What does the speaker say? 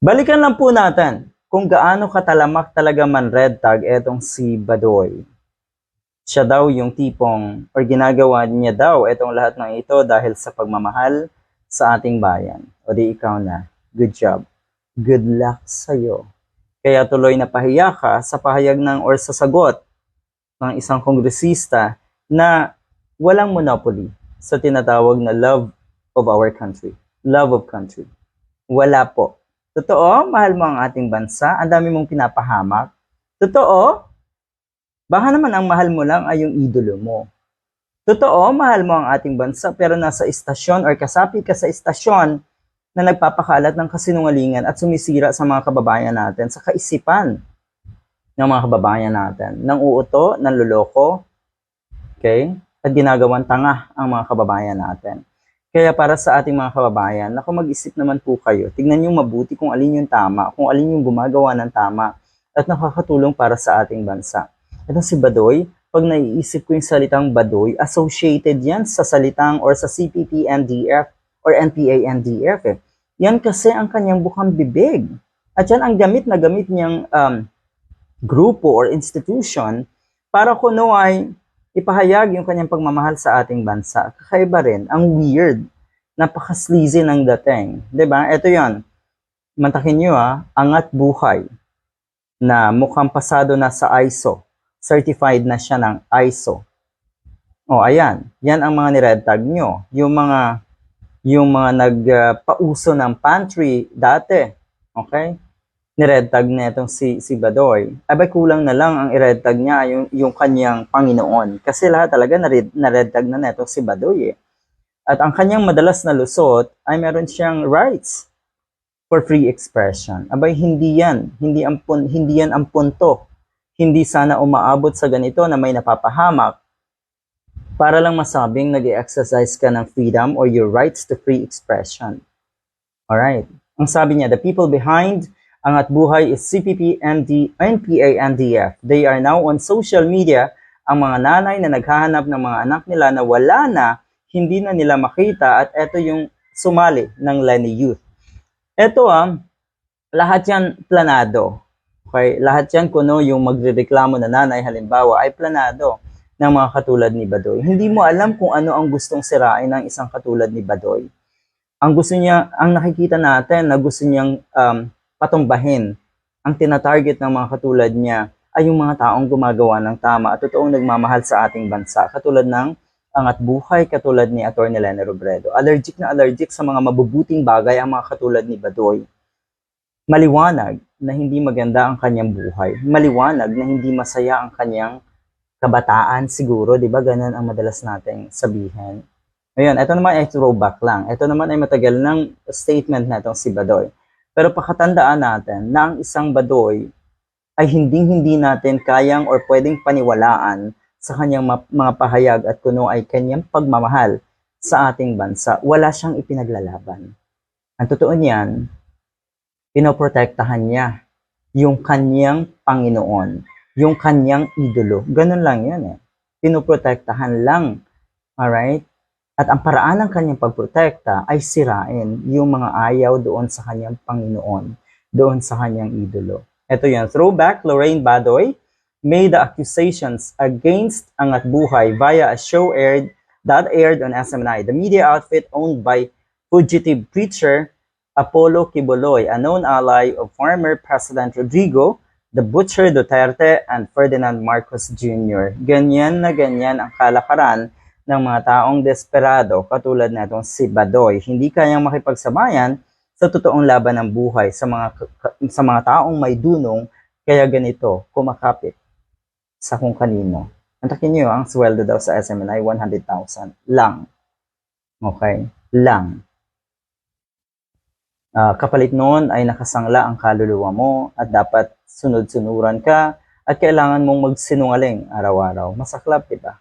Balikan lang po natin kung gaano katalamak talaga man red tag etong si Badoy. Siya daw yung tipong, or ginagawa niya daw etong lahat ng ito dahil sa pagmamahal sa ating bayan. O di ikaw na. Good job. Good luck sa'yo. Kaya tuloy na pahiya ka sa pahayag ng or sa sagot ng isang kongresista na walang monopoly sa tinatawag na love of our country. Love of country. Wala po. Totoo, mahal mo ang ating bansa. Ang dami mong pinapahamak. Totoo, baka naman ang mahal mo lang ay yung idolo mo. Totoo, mahal mo ang ating bansa pero nasa istasyon or kasapi ka sa istasyon na nagpapakalat ng kasinungalingan at sumisira sa mga kababayan natin, sa kaisipan ng mga kababayan natin, ng uuto, ng luloko, okay? At ginagawang tanga ang mga kababayan natin. Kaya para sa ating mga kababayan, naku mag-isip naman po kayo. Tignan niyo mabuti kung alin yung tama, kung alin yung gumagawa ng tama at nakakatulong para sa ating bansa. Ito si Badoy, pag naiisip ko yung salitang Badoy, associated yan sa salitang or sa CPP-NDF or NPA-NDF. Eh. Yan kasi ang kanyang bukang bibig. At yan ang gamit na gamit niyang um, grupo or institution para kuno ay ipahayag yung kanyang pagmamahal sa ating bansa. Kakaiba rin, ang weird, napaka-sleazy ng dating. ba? Ito yon. Mantakin nyo ah, angat buhay na mukhang pasado na sa ISO. Certified na siya ng ISO. O, ayan. Yan ang mga nired tag nyo. Yung mga yung mga nagpauso ng pantry dati. Okay? Nired tag na itong si, si Badoy. Abay, kulang na lang ang i-red tag niya yung, yung kanyang Panginoon. Kasi lahat talaga na-red, na-red tag na netong si Badoy eh. At ang kanyang madalas na lusot ay meron siyang rights for free expression. Abay, hindi yan. Hindi, ang hindi yan ang punto. Hindi sana umaabot sa ganito na may napapahamak para lang masabing nag exercise ka ng freedom or your rights to free expression. Alright. Ang sabi niya, the people behind Angat Buhay is CPP, ND, NPA, NDF. They are now on social media. Ang mga nanay na naghahanap ng mga anak nila na wala na, hindi na nila makita at ito yung sumali ng Lenny Youth. Ito ah, lahat yan planado. Okay? Lahat yan kuno yung magrereklamo na nanay halimbawa ay planado ng mga katulad ni Badoy. Hindi mo alam kung ano ang gustong sirain ng isang katulad ni Badoy. Ang gusto niya, ang nakikita natin na gusto niyang um, patumbahin, ang tinatarget ng mga katulad niya ay yung mga taong gumagawa ng tama at totoong nagmamahal sa ating bansa. Katulad ng angat buhay, katulad ni Atty. Lene Robredo. Allergic na allergic sa mga mabubuting bagay ang mga katulad ni Badoy. Maliwanag na hindi maganda ang kanyang buhay. Maliwanag na hindi masaya ang kanyang kabataan siguro, di ba? Ganun ang madalas nating sabihin. Ngayon, ito naman ay throwback lang. Ito naman ay matagal ng statement na itong si Badoy. Pero pakatandaan natin na ang isang Badoy ay hindi-hindi natin kayang or pwedeng paniwalaan sa kanyang mga pahayag at kuno ay kanyang pagmamahal sa ating bansa. Wala siyang ipinaglalaban. Ang totoo niyan, pinoprotektahan niya yung kanyang Panginoon yung kanyang idolo. Ganun lang yan eh. Pinoprotektahan lang. Alright? At ang paraan ng kanyang pagprotekta ay sirain yung mga ayaw doon sa kanyang Panginoon, doon sa kanyang idolo. Ito yan, throwback, Lorraine Badoy made the accusations against Angat Buhay via a show aired that aired on SMNI, the media outfit owned by fugitive preacher Apollo Kiboloy, a known ally of former President Rodrigo the Butcher Duterte and Ferdinand Marcos Jr. Ganyan na ganyan ang kalakaran ng mga taong desperado katulad natong si Badoy. Hindi kayang makipagsabayan sa totoong laban ng buhay sa mga sa mga taong may dunong kaya ganito kumakapit sa kung kanino. Antakin niyo ang sweldo daw sa SMNI 100,000 lang. Okay? Lang. Uh, kapalit noon ay nakasangla ang kaluluwa mo at dapat sunod-sunuran ka at kailangan mong magsinungaling araw-araw. Masaklap, di ba?